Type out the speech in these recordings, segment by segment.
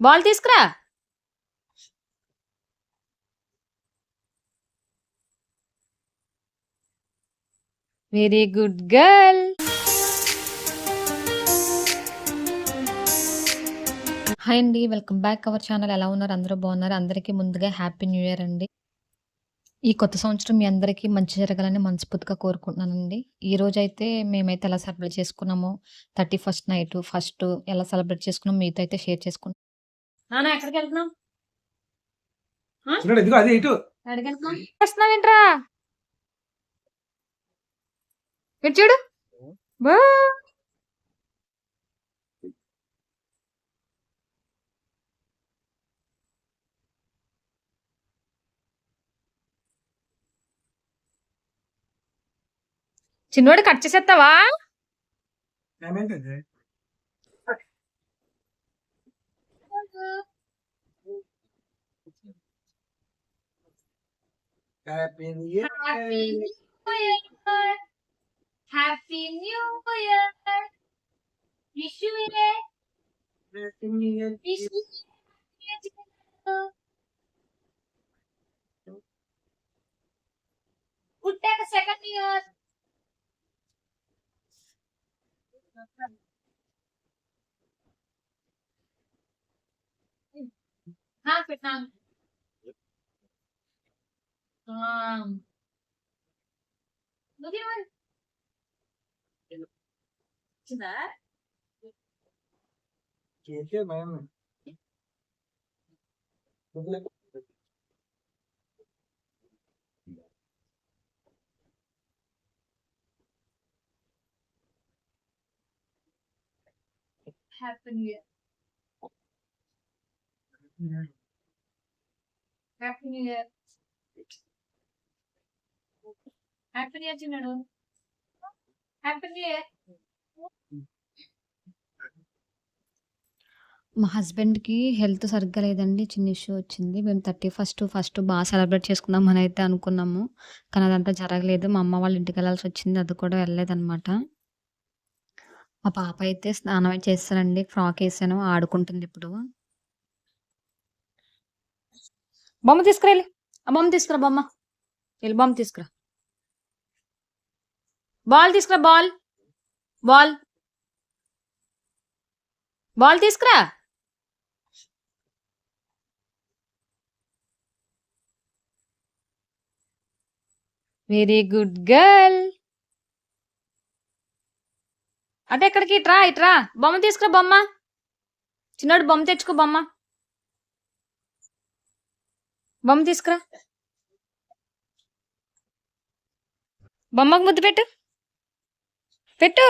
Ball తీసుకురా. Very good girl hi అండి welcome back our channel ఎలా ఉన్నారు? అందరూ బాగున్నారు? అందరికీ ముందుగా హ్యాపీ న్యూ ఇయర్ అండి. ఈ కొత్త సంవత్సరం మీ అందరికీ మంచి జరగాలని మనస్ఫూర్తిగా కోరుకుంటున్నానండి. ఈ రోజైతే అయితే మేమైతే ఎలా సెలబ్రేట్ చేసుకున్నామో థర్టీ ఫస్ట్ నైట్ ఫస్ట్ ఎలా సెలబ్రేట్ చేసుకున్నామో మీతో అయితే షేర్ చేసుకున్నాం నాన్న ఎక్కడికి వెళ్తున్నాం చూడండి ఇదిగో అది ఇటు. ఎక్కడికి వెళ్తున్నాం చేస్తున్నావు ఏంట్రా? ఇటు చూడు. బా. చిన్నోడు కట్ చేసేస్తావా? Happy New Year. Happy New Year. Happy New Year. Wish you a Happy New Year. Wish you year. Half a second um, look at what. To that. ठीक है ma'am happen Happening it. Happy new year చిన్నాడు happy new year మా హస్బెండ్కి health సరిగ్గా లేదండి చిన్న issue వచ్చింది. మేము థర్టీ ఫస్ట్ ఫస్ట్ బాగా సెలబ్రేట్ చేసుకుందాం అని అయితే అనుకున్నాము. కానీ అదంతా జరగలేదు. మా అమ్మ వాళ్ళ ఇంటికి వెళ్ళాల్సి వచ్చింది. అది కూడా వెళ్ళలేదన్నమాట. మా పాప అయితే స్నానం చేస్తానండి ఫ్రాక్ వేసాను. ఆడుకుంటుంది ఇప్పుడు. బొమ్మ తీసుకురా వెళ్ళి. ఆ బొమ్మ తీసుకురా బొమ్మ. వెళ్ళి బొమ్మ తీసుకురా. బాల్ తీసుకురా బాల్. బాల్. బాల్ తీసుకురా. వెరీ గుడ్ గర్ల్ అంటే ఎక్కడికి? ఇట్రా ఇట్రా బొమ్మ తీసుకురా బొమ్మ. చిన్నోడు బొమ్మ తెచ్చుకో బొమ్మ. బొమ్మ తీసుకురా. బొమ్మకు ముద్దు పెట్టు. పెట్టు.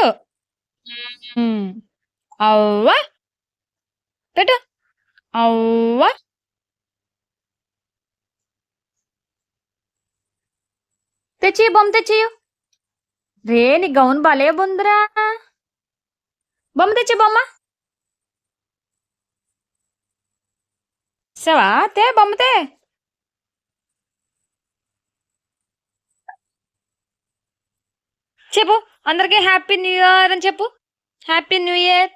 అవ్వా. పెట్టు. అవ్వా. తెచ్చి బొమ్మ తెచ్చియు. రే నీ గౌన్ భలే బొందిరా. బొమ్మ తెచ్చి బొమ్మ. సవా తే బొమ్మ చెప్పు. అందరికి హ్యాపీ న్యూ ఇయర్ అని చెప్పు. Happy new year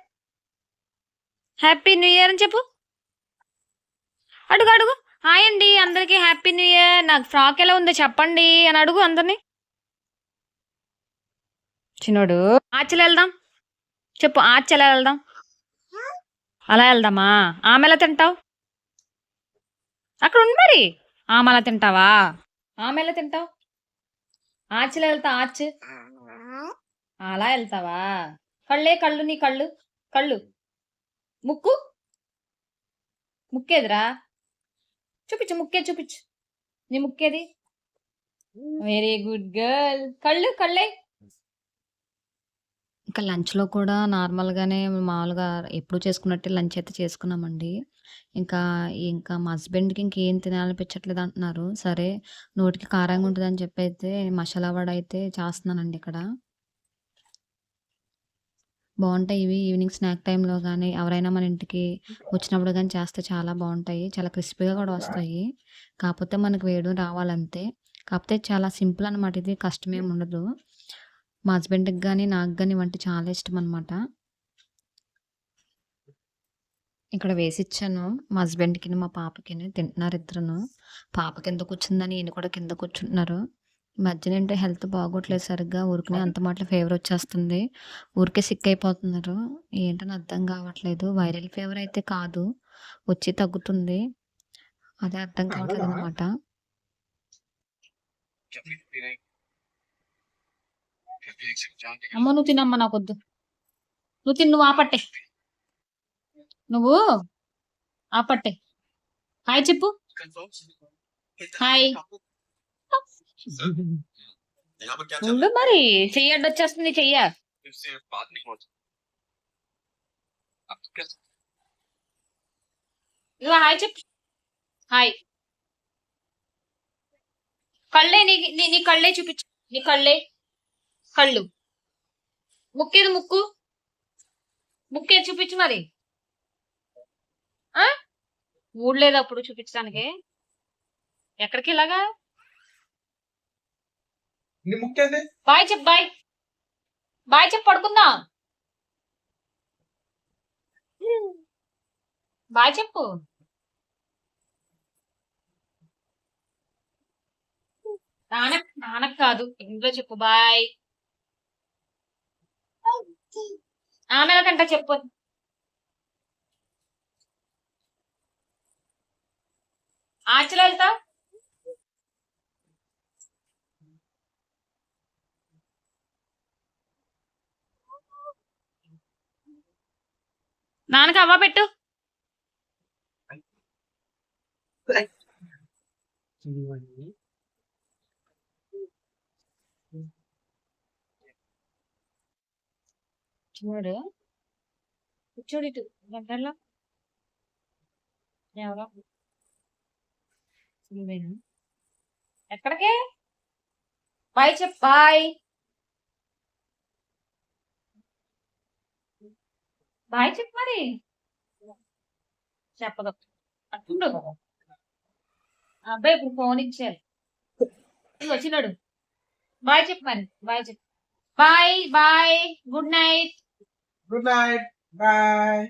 happy new year అని చెప్పు. అడుగు అడుగు. హాయ్ అండి అందరికి హ్యాపీ న్యూ ఇయర్ నాకు ఫ్రాక్ ఎలా ఉందో చెప్పండి అని అడుగు అందరిని. చిన్నోడు ఆచలు వెళ్దాం. చెప్పు ఆచలు వెళ్దాం? అలా వెళ్దామా? ఆమె ఎలా తింటావు? అక్కడ ఉంది మరి. ఆమె అలా తింటావా? ఆమె ఎలా తింటావు? ఆచలు వెళ్తా ఆచ్ అలా వెళ్తావా? కళ్ళే కళ్ళు నీ కళ్ళు కళ్ళు. ముక్కు? ముక్కేదిరా? చూపించు ముక్కే చూపించు నీ ముక్కేది? వెరీ గుడ్ గర్ల్ కళ్ళు కళ్ళే. ఇంకా లంచ్లో కూడా నార్మల్గానే మామూలుగా ఎప్పుడు చేసుకున్నట్టే లంచ్ అయితే చేసుకున్నామండి. ఇంకా ఇంకా మా హస్బెండ్కి ఇంకేం తినాలనిపించట్లేదు అంటున్నారు సరే నోటికి కారంగా ఉంటుందని చెప్పి అయితే మసాలా వడ అయితే చేస్తున్నానండి ఇక్కడ. బాగుంటాయి ఇవి ఈవినింగ్ స్నాక్ టైంలో కానీ ఎవరైనా మన ఇంటికి వచ్చినప్పుడు కానీ చేస్తే చాలా బాగుంటాయి చాలా క్రిస్పీగా కూడా వస్తాయి. కాకపోతే మనకు వేయడం రావాలంతే. కాకపోతే చాలా సింపుల్ అనమాట ఇది. కష్టమేం ఉండదు. మా హస్బెండ్కి కానీ నాకు కానీ వంట చాలా ఇష్టం అనమాట ఇక్కడ వేసిచ్చాను. మా హస్బెండ్‌కిని, మా పాపకిని తింటున్నారు ఇద్దరును. పాప కింద కూర్చుందని ఈయన కూడా కింద కూర్చుంటున్నారు. మధ్యన ఏంటో హెల్త్ బాగోట్లేదు సరిగ్గా. ఊరికనే అంత మాటలు ఫీవర్ వచ్చేస్తుంది. ఊరికే సిక్ అయిపోతున్నారు. ఏంటని అర్థం కావట్లేదు. వైరల్ ఫీవర్ అయితే కాదు. వచ్చి తగ్గుతుంది. అదే అర్థం కావట్లేదనమాట. అమ్మ నువ్వు తినమ్మ నాకొద్దు నువ్వు తిను నువ్వు ఆపట్టే నువ్వు? ఆపట్టే హాయ్ చెప్పు. హాయ్. ఉండు మరి. చెయ్యి అడ్డొచ్చేస్తుంది చెయ్య. హాయ్ చెప్పు. హాయ్. కళ్ళే నీ నీ కళ్ళే చూపించు. నీ కళ్ళే. కళ్ళు. ముక్కేది ముక్కు? ముక్కేది చూపించు మరి. ఊడలేదు అప్పుడు చూపించడానికి ఎక్కడికి ఇలాగా? బాయ్ చెప్పు బాయ్. బాయ్ చెప్పు పడుకుందాం. బాయ్ చెప్పు. నానక్ నానక్ కాదు. ఇంట్లో చెప్పు బాయ్. ఆమె కంట చెప్పు. ఆచలు వెళ్తా నాన్నకి అవ్వ పెట్టు. చూడు. చూడు ఇటు. గంటల్లో. ఎవరో నువ్వేనా ఎక్కడికి? బాయ్ చెప్ బాయ్ బాయ్ చెప్పు మరి. చెప్పదు. అట్టుండు అబ్బాయి ఇప్పుడు ఫోన్ ఇచ్చారు. వచ్చినాడు బాయ్ చెప్పు మరి. బాయ్ చెప్పు bye bye good night good night bye